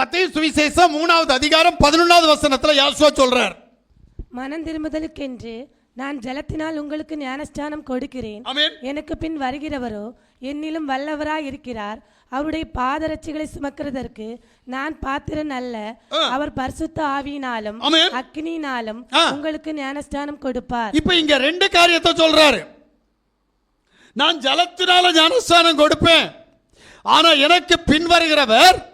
மத்திய சுவிசேஷம் மூணாவது அதிகாரம் பதினொன்றாவது வசனத்துல யாசுவா சொல்றார். மனம் திரும்புதலுக்கென்று நான் ஜலத்தினால் உங்களுக்கு ஞானஸ்தானம் கொடுக்கிறேன். எனக்கு பின் வருகிறவரோ என்னிலும் வல்லவராய் இருக்கிறார். அவருடைய பாதரட்சிகளை சுமக்கிறதற்கு நான் பாத்திரன் அல்ல. அவர் பரிசுத்த ஆவியினாலும் ஆ. உங்களுக்கு ஞானஸ்தானம் கொடுப்பார். இப்ப இங்க ரெண்டு காரியத்தை சொல்றாரு. நான் ஜலத்தினால ஞானஸ்தானம் கொடுப்பேன். ஆனா எனக்கு பின் வருகிறவர்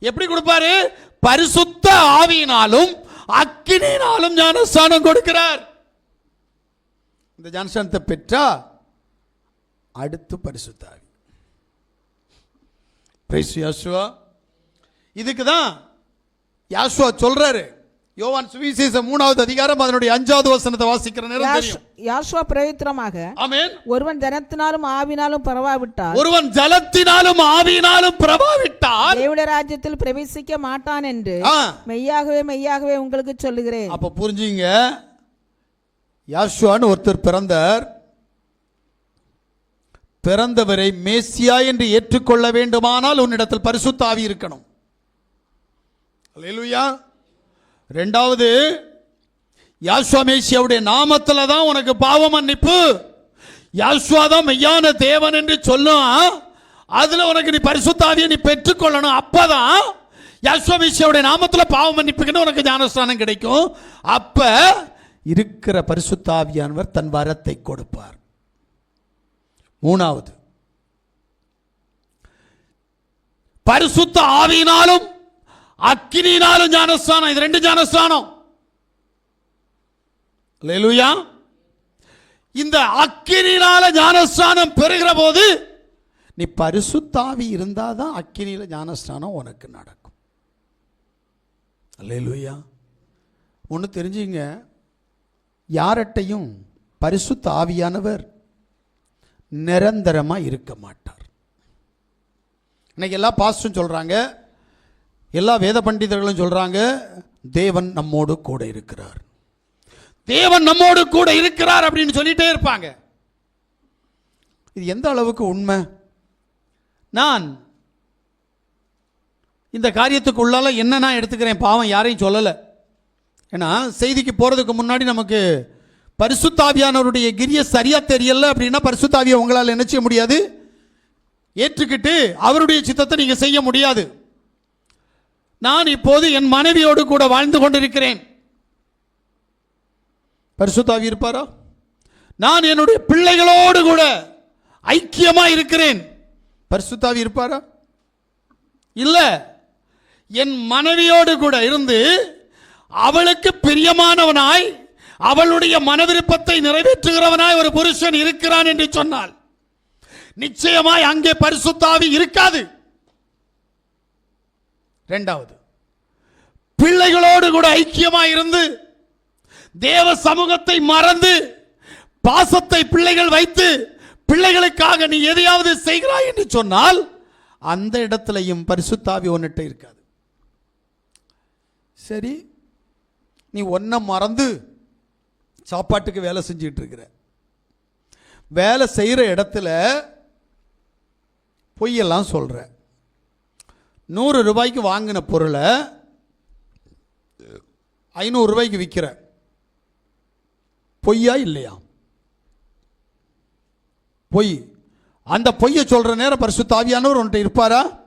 எப்படி கொடுப்பாரு? பரிசுத்த ஆவியினாலும் அக்கினியினாலும் ஞானஸ்தானம் கொடுக்கிறார். இந்த ஞானஸ்தானத்தை பெற்றா அடுத்து பரிசுத்த ஆவி. Praise Yeshua. இதுக்கு தான் யாசுவா சொல்றாரு. யோவான் சுவிசேஷம் மூணாவது அதிகாரம் அதனுடைய அஞ்சாவது வசனத்தை வாசிக்கிற நேரம் தெரியும். யாசுவா பிரயுத்திரமாக ஆமென். ஒருவன் ஜனத்தினாலும் ஆவினாலும் பரவாவிட்டால் ஒருவன் ஜலத்தினாலும் ஆவியினாலும் பிரபாவிட்டால் தேவட ராஜ்யத்தில் பிரவேசிக்க மாட்டான் என்று மெய்யாகவே மெய்யாகவே உங்களுக்கு சொல்லுகிறேன். அப்ப புரிஞ்சுங்க. யாஷுவான்னு ஒருத்தர் பிறந்தார். பிறந்தவரை மேசியா என்று ஏற்றுக்கொள்ள வேண்டுமானால் உன்னிடத்தில் பரிசுத்த ஆவி இருக்கணும். அல்லேலூயா. ரெண்டாவது யாஷ்வா நாமத்தில் தான் உனக்கு பாவ மன்னிப்பு. யாஷ்வா தான் மெய்யான தேவன் என்று சொல்லும் அதில் உனக்கு நீ பரிசுத்தாவியை நீ பெற்றுக்கொள்ளணும். அப்போ தான் மேசியாவுடைய நாமத்தில் பாவ மன்னிப்புக்குன்னு உனக்கு ஞானஸ்தானம் கிடைக்கும். அப்போ இருக்கிற பரிசுத்தாவியானவர் தன் வரத்தை கொடுப்பார். மூணாவது பரிசுத்த ஆவியினாலும் அக்கினியினாலும் ஞானஸ்தானம். இது ரெண்டு ஞானஸ்தானம். அல்லேலூயா. இந்த அக்கினியினால ஞானஸ்தானம் பெறுகிற போது நீ பரிசுத்தாவி இருந்தாதான் அக்கினியில் ஞானஸ்தானம் உனக்கு நடக்கும். அல்லேலூயா. ஒன்று தெரிஞ்சுங்க. யார்கிட்டையும் பரிசுத்த ஆவியானவர் நிரந்தரமாக இருக்க மாட்டார். இன்னைக்கு எல்லா பாஸ்டும் சொல்கிறாங்க எல்லா வேத பண்டிதர்களும் சொல்கிறாங்க தேவன் நம்மோடு கூட இருக்கிறார். தேவன் நம்மோடு கூட இருக்கிறார் அப்படின்னு சொல்லிட்டே இருப்பாங்க. இது எந்த அளவுக்கு உண்மை? நான் இந்த காரியத்துக்கு உள்ளால என்ன நான் எடுத்துக்கிறேன் பாவம் யாரையும் சொல்லலை. ஏன்னா செய்திக்கு போகிறதுக்கு முன்னாடி நமக்கு பரிசுத்தாவியானவருடைய கிரிய சரியாக தெரியல அப்படின்னா பரிசுத்தாவியை உங்களால் என்ன செய்ய முடியாது? ஏற்றுக்கிட்டு அவருடைய சித்தத்தை நீங்கள் செய்ய முடியாது. நான் இப்போது என் மனைவியோடு கூட வாழ்ந்து கொண்டிருக்கிறேன். பரிசுத்தாவி இருப்பாரா? நான் என்னுடைய பிள்ளைகளோடு கூட ஐக்கியமா இருக்கிறேன். பரிசுத்தாவி இருப்பாரா? இல்ல. என் மனைவியோடு கூட இருந்து அவளுக்கு பிரியமானவனாய் அவளுடைய மனவிருப்பத்தை நிறைவேற்றுகிறவனாய் ஒரு புருஷன் இருக்கிறான் என்று சொன்னால் நிச்சயமாய் அங்கே பரிசுத்தாவி இருக்காது. ரெண்டாவது பிள்ளைகளோடு கூட ஐக்கியமாக இருந்து தேவ சமூகத்தை மறந்து பாசத்தை பிள்ளைகள் வைத்து பிள்ளைகளுக்காக நீ எதையாவது செய்கிறாய் என்று சொன்னால் அந்த இடத்துலையும் பரிசுத்தாவி ஒன்றுட்டு இருக்காது. சரி நீ ஒன்றை மறந்து சாப்பாட்டுக்கு வேலை செஞ்சுக்கிட்டு இருக்கிற. வேலை செய்கிற இடத்துல பொய்யெல்லாம் சொல்கிற நூறு ரூபாய்க்கு வாங்கின பொருளை ஐநூறு ரூபாய்க்கு விற்கிற பொய்யா இல்லையா? பொய். அந்த பொய்யை சொல்கிற நேரம் பரிசு தாவியானவர் உன்கிட்ட இருப்பாரா?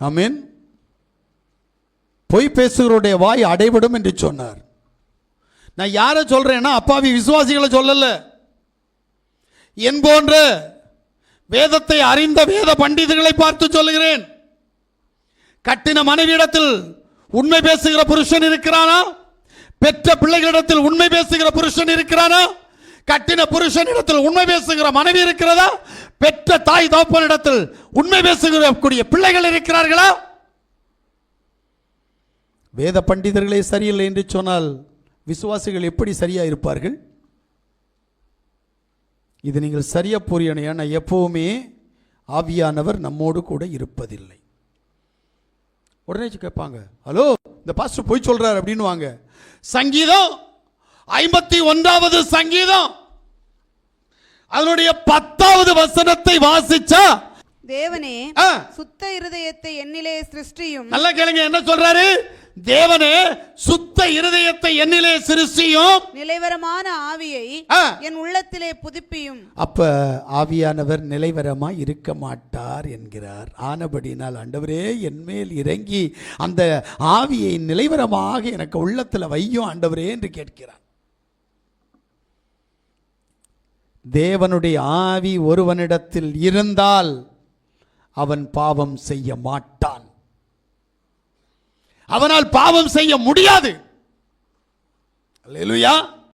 ஆமீன். பொய் பேசுகிறோடைய வாய் அடைபடும் என்று சொன்னார். நான் யாரை சொல்கிறேன்னா அப்பாவி விசுவாசிகளை சொல்லலை. என் போன்ற வேதத்தை அறிந்த வேத பண்டிதர்களை பார்த்து சொல்லுகிறேன். கட்டின மனைவியிடத்தில் உண்மை பேசுகிற புருஷன் இருக்கிறானா? பெற்ற பிள்ளைகளிடத்தில் உண்மை பேசுகிற புருஷன் இருக்கிறானா? கட்டின புருஷனிடத்தில் உண்மை பேசுகிற மனைவி இருக்கிறதா? பெற்ற தாய் தோப்பனிடத்தில் உண்மை பேசுகிற கூடிய பிள்ளைகள் இருக்கிறார்களா? வேத பண்டிதர்களே சரியில்லை என்று சொன்னால் விசுவாசிகள் எப்படி சரியா இருப்பார்கள் இது நீங்கள் சரியா புரியணும். ஏன்னா எப்போவுமே ஆவியானவர் நம்மோடு கூட இருப்பதில்லை. உடனே கேட்பாங்க ஹலோ இந்த பாஸ்டர் போய் சொல்றாரு அப்படின்னு வாங்க. சங்கீதம் ஐம்பத்தி ஒன்றாவது சங்கீதம். அதனுடைய பத்தாவது வசனத்தை வாசிச்சா தேவனே சுத்த இருதயத்தை என்னிலே சிருஷ்டியும். நல்லா கேளுங்க என்ன சொல்றாரு? தேவனே சுத்த இருதயத்தை என்னிலே சிருஷ்டியும். நிலைவரமான ஆவியை. என் உள்ளத்திலே புதுப்பியும். அப்ப ஆவியானவர் நிலைவரமாய் இருக்க மாட்டார் என்கிறார். ஆனபடினால் ஆண்டவரே என்மேல் இறங்கி அந்த ஆவியை நிலைவரமாக எனக்கு உள்ளத்துல வையும் ஆண்டவரே என்று கேட்கிறார். தேவனுடைய ஆவி ஒருவனிடத்தில் இருந்தால் அவன் பாவம் செய்ய மாட்டான். அவனால் பாவம் செய்ய முடியாது. அல்லேலூயா.